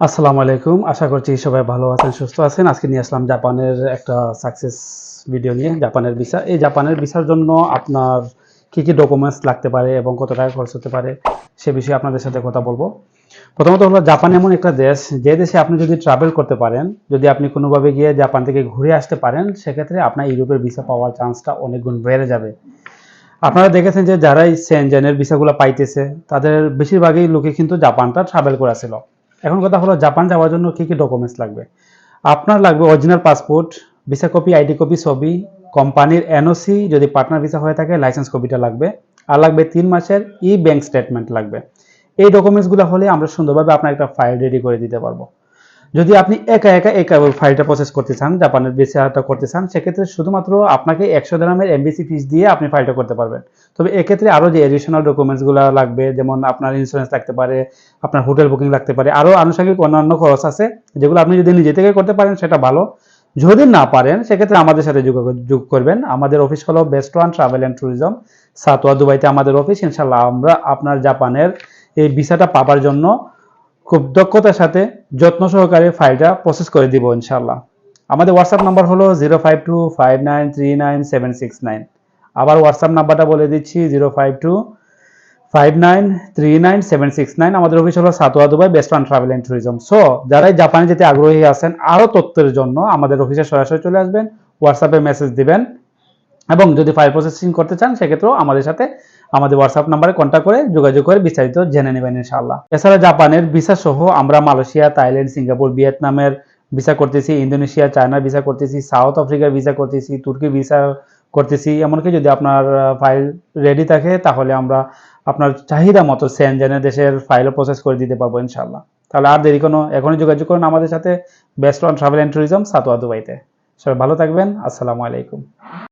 আসসালামু আলাইকুম। আশা করছি সবাই ভালো আছেন, সুস্থ আছেন। আজকে নিয়ে আসলাম জাপানের একটা সাকসেস ভিডিও নিয়ে, জাপানের ভিসা এই জাপানের ভিসার জন্য আপনার কি কি ডকুমেন্টস লাগতে পারে এবং কত টাকা খরচ হতে পারে সে বিষয়ে আপনাদের সাথে কথা বলব। প্রথমত হলো, জাপান এমন একটা দেশ, যে দেশে আপনি যদি ট্রাভেল করতে পারেন, যদি আপনি কোনোভাবে গিয়ে জাপান থেকে ঘুরে আসতে পারেন, সেক্ষেত্রে আপনার ইউরোপের ভিসা পাওয়ার চান্সটা অনেক গুণ বেড়ে যাবে। আপনারা দেখেছেন যে যারাই সেনজেনের ভিসাগুলো পাইতেছে, তাদের বেশিরভাগই লোকে কিন্তু জাপানটা ট্রাভেল করেছিল এখন কথা হলো জাপান যাওয়ার জন্য কি কি ডকুমেন্টস লাগবে? আপনার লাগবে original passport visa copy ID copy ছবি কোম্পানির এনওসি যদি পার্টনার ভিসা হয়ে থাকে লাইসেন্স কপিটা লাগবে। আর লাগবে তিন মাসের ই ব্যাংক স্টেটমেন্ট লাগবে। এই ডকুমেন্টসগুলো হলে আমরা সুন্দরভাবে আপনার একটা ফাইল রেডি করে দিতে পারব। যদি আপনি একা একা একা ফাইলটা প্রসেস করতে চান, জাপানের ভিসাটা করতে চান, সেক্ষেত্রে শুধুমাত্র আপনাকে একশো গ্রামের এমবিসি ফিস দিয়ে আপনি ফাইলটা করতে পারবেন। তবে এক্ষেত্রে আরও যে এডিশনাল ডকুমেন্টসগুলো লাগবে, যেমন আপনার ইন্স্যুরেন্স লাগতে পারে, আপনার হোটেল বুকিং লাগতে পারে আরও আনুষঙ্গিক অন্যান্য খরচ আছে, যেগুলো আপনি যদি নিজে থেকে করতে পারেন, সেটা ভালো। যদি না পারেন, সেক্ষেত্রে আমাদের সাথে যোগ করবেন। আমাদের অফিস হলো best one travel and tourism Satwa, দুবাইতে আমাদের অফিস ইনশাল্লাহ আমরা আপনার জাপানের এই ভিসাটা পাবার জন্য খুব দক্ষতার সাথে যত্ন সহকারে ফাইলটা প্রসেস করে দিব ইনশাল্লাহ আমাদের হোয়াটসঅ্যাপ নাম্বার হলো zero five two five nine three nine seven six nine আবার হোয়াটসঅ্যাপ নাম্বারটা বলে দিচ্ছি zero five two five nine three nine seven six nine আমাদের অফিস হলো Satwa Dubai best on travel and tourism so যারাই জাপানে যেতে আগ্রহী আছেন আরও তথ্যের জন্য আমাদের অফিসে সরাসরি চলে আসবেন হোয়াটসঅ্যাপে মেসেজ দিবেন। এবং যদি ফাইল প্রসেসিং করতে চান, সেক্ষেত্রেও আমাদের সাথে আমাদের হোয়াটসঅ্যাপ নাম্বারে কন্ট্যাক্ট করে যোগাযোগ করে বিস্তারিত জেনে নেবেন ইনশাআল্লাহ। এছাড়া জাপানের ভিসা সহ আমরা মালয়েশিয়া, থাইল্যান্ড, সিঙ্গাপুর, ভিয়েতনামের ভিসা করতেছি, ইন্দোনেশিয়া, চায়নার ভিসা করতেছি, সাউথ আফ্রিকার ভিসা করতেছি, তুর্কি ভিসা করতেছি, এমনকি যদি আপনার ফাইল রেডি থাকে তাহলে আমরা আপনার চাহিদা মতো সেনজেনের দেশের ফাইলও প্রসেস করে দিতে পারব ইনশাআল্লাহ। তাহলে আর দেরি কোনো, এখনই যোগাযোগ করুন আমাদের সাথে। Best on travel and tourism Satwa দুবাইতে। সবাই ভালো থাকবেন। আসসালামু আলাইকুম।